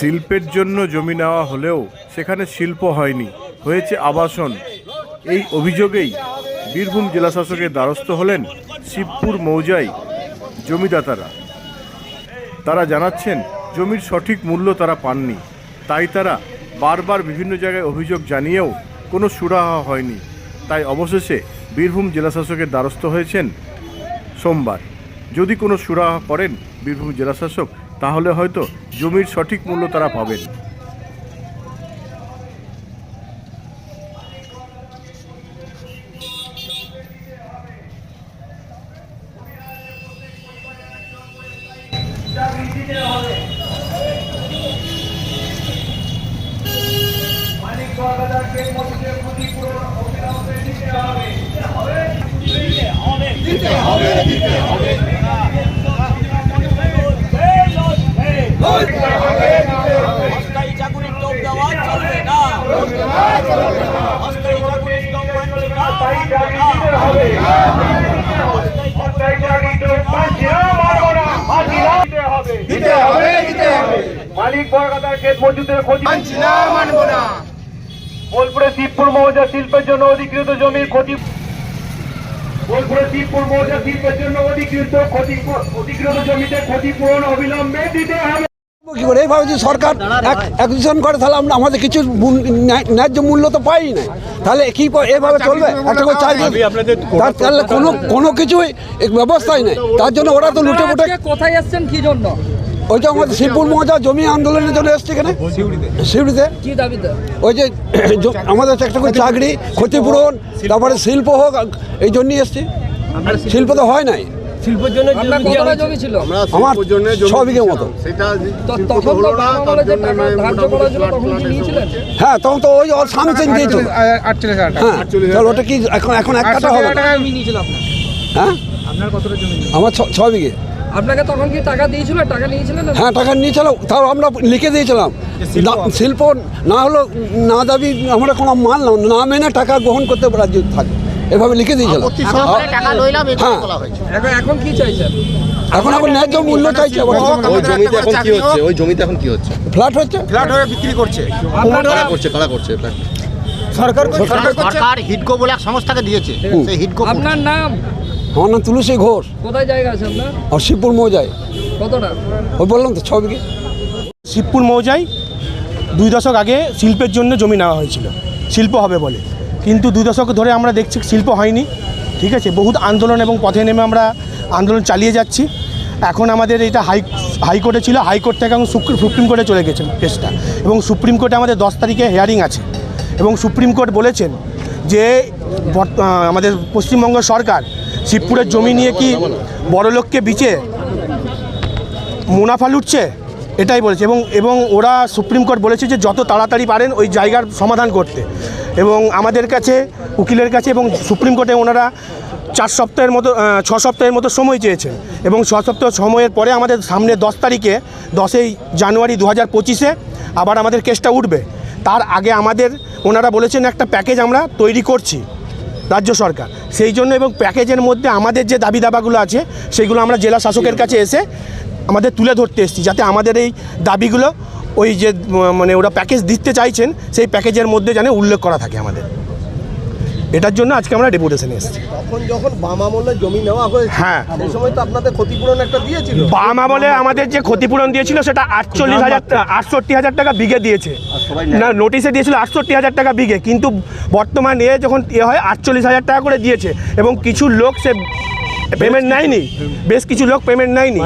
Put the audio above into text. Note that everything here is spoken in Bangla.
শিল্পের জন্য জমি নেওয়া হলেও সেখানে শিল্প হয়নি, হয়েছে আবাসন। এই অভিযোগেই বীরভূম জেলাশাসকের দ্বারস্থ হলেন শিবপুর মৌজাই জমিদাতারা। তারা জানাচ্ছেন, জমির সঠিক মূল্য তারা পাননি। তাই তারা বারবার বিভিন্ন জায়গায় অভিযোগ জানিয়েও কোনো সুরাহা হয়নি। তাই অবশেষে বীরভূম জেলাশাসকের দ্বারস্থ হয়েছেন সোমবার। যদি কোনো সুরাহা করেন, বীরভূম জেলাশাসক তাহলে হয়তো জমির সঠিক মূল্য তারা পাবেন। অস্থায়ী চাকুরির টোপ দেওয়া চলবে না অস্থায়ী চাকুরির টোপ মানবে না, মানবে না। অস্থায়ী চাকুরির টোপ দিতে হবে দিতে হবে মালিক বর্গাদার ক্ষেত মজুদের ক্ষতি মানছি না মানবো না। বোলপুরে শিবপুর মৌজা শিল্পের জন্য অধিকৃত জমির ক্ষতি বোলপুরে শিবপুর মৌজা শিল্পের জন্য অধিকৃত ক্ষতি অধিকৃত জমিতে ক্ষতিপূরণ অবিলম্বে দিতে হবে। কি করে এইভাবে যদি সরকার অ্যাকুইজিশন করে তাহলে আমরা আমাদের কিছু ন্যায়- ন্যায্য মূল্য তো পাই না তাহলে কি এভাবে চলবে? একটা করে চাই তাহলে কোনো কোনো কিছুই এক ব্যবস্থাই নেই। তার জন্য ওরা তো লুটে ফুটে কোথায় এসছেন কি জন্য? ওই যে আমাদের শিবপুর মৌজা জমি আন্দোলনের জন্য এসছে এখানে। শিউড়িতে ওই যে আমাদের একটা করে চাকরি ক্ষতিপূরণ তারপরে শিল্প হোক এই জন্যই এসছি। শিল্প তো হয় নাই। আপনার কতটা জমি ছিল? আমার ছ বিঘে মতো। হ্যাঁ তখন তো ওই ওর সামথিং দিয়েছিল। হ্যাঁ তাহলে ওটা কি এখন এখন এক কাটা হবে? হ্যাঁ? আমার ছ- ছ বিঘে। আপনাকে তখন কি টাকা দিয়েছিল? টাকা নিয়েছিলেন হ্যাঁ টাকা নিয়েছিল। তাও আমরা লিখে দিয়েছিলাম। শিল্প না হলো না দাবি আমরা কোনো মানলাম না মেনে টাকা গ্রহণ করতে রাজ্য থাকে। এভাবে লিখে লইলাম হ্যাঁ। এখন এখন কি চাইছেন? এখন এখন ন্যায্য মূল্য চাইছে ওই জমিতে এখন কি হচ্ছে? ওই জমিতে এখন কি হচ্ছে? ফ্ল্যাট হচ্ছে? ফ্ল্যাট হয়ে বিক্রি করছে। কারা করছে কারা করছে? সরকার সরকার সরকার হিডকো বলে এক সংস্থাকে দিয়েছে। সেই হিডকো আপনার নাম? আমার নাম তুলসী ঘোষ। কোথায় জায়গা আছে আপনার? আর শিবপুর মৌজায়। কতটা? ওই বললাম তো ছ বিঘে। শিবপুর মৌজায় দুই দশক আগে শিল্পের জন্য জমি নেওয়া হয়েছিল। শিল্প হবে বলে। কিন্তু দু দশক ধরে আমরা দেখছি শিল্প হয়নি, ঠিক আছে? বহুত আন্দোলন এবং পথে নেমে আমরা আন্দোলন চালিয়ে যাচ্ছি। এখন আমাদের এটা হাই, হাইকোর্টে ছিল, হাইকোর্ট থেকে এখন সুপ্রিম কোর্টে চলে গেছে কেসটা। এবং সুপ্রিম কোর্টে আমাদের দশ তারিখে হিয়ারিং আছে। এবং সুপ্রিম কোর্ট বলেছেন যে আমাদের পশ্চিমবঙ্গ সরকার শিবপুরের জমি নিয়ে কি বড়লোককে বিচে মুনাফা লুটছে? এটাই বলেছে এবং এবং ওরা সুপ্রিম কোর্ট বলেছে যে যত তাড়াতাড়ি পারেন ওই জায়গার সমাধান করতে। এবং আমাদের কাছে, উকিলের কাছে এবং সুপ্রিম কোর্টে ওনারা চার সপ্তাহের মতো ছ সপ্তাহের মতো সময় চেয়েছেন। এবং ছ সপ্তাহ সময়ের পরে আমাদের সামনে দশ তারিখে, দশই জানুয়ারি দু হাজার পঁচিশে আবার আমাদের কেসটা উঠবে। তার আগে আমাদের, ওনারা বলেছেন একটা প্যাকেজ আমরা তৈরি করছি রাজ্য সরকার। সেই জন্য এবং প্যাকেজের মধ্যে আমাদের যে দাবি দাবাগুলো আছে, সেগুলো আমরা জেলা শাসকের কাছে এসে আমাদের তুলে ধরতে এসেছি যাতে আমাদের এই দাবিগুলো ওই যে মানে ওরা প্যাকেজ দিতে চাইছেন সেই প্যাকেজের মধ্যে যেন উল্লেখ করা থাকে আমাদের। এটার জন্য আজকে আমরা ডেপুটেশনে এসেছি। তখন যখন বাম আমলে জমি নেওয়া হয়েছে হ্যাঁ। সেই সময় তো আপনাদের ক্ষতিপূরণ একটা দিয়েছিল। বামা বলে আমাদের যে ক্ষতিপূরণ দিয়েছিল সেটা আটচল্লিশ হাজার আটষট্টি হাজার টাকা বিঘে দিয়েছে। না নোটিশে দিয়েছিল আটষট্টি হাজার টাকা বিঘে কিন্তু বর্তমানে যখন এ হয় আটচল্লিশ হাজার টাকা করে দিয়েছে। এবং কিছু লোক সে পেমেন্ট নেয়নি। বেশ কিছু লোক পেমেন্ট নেয়নি।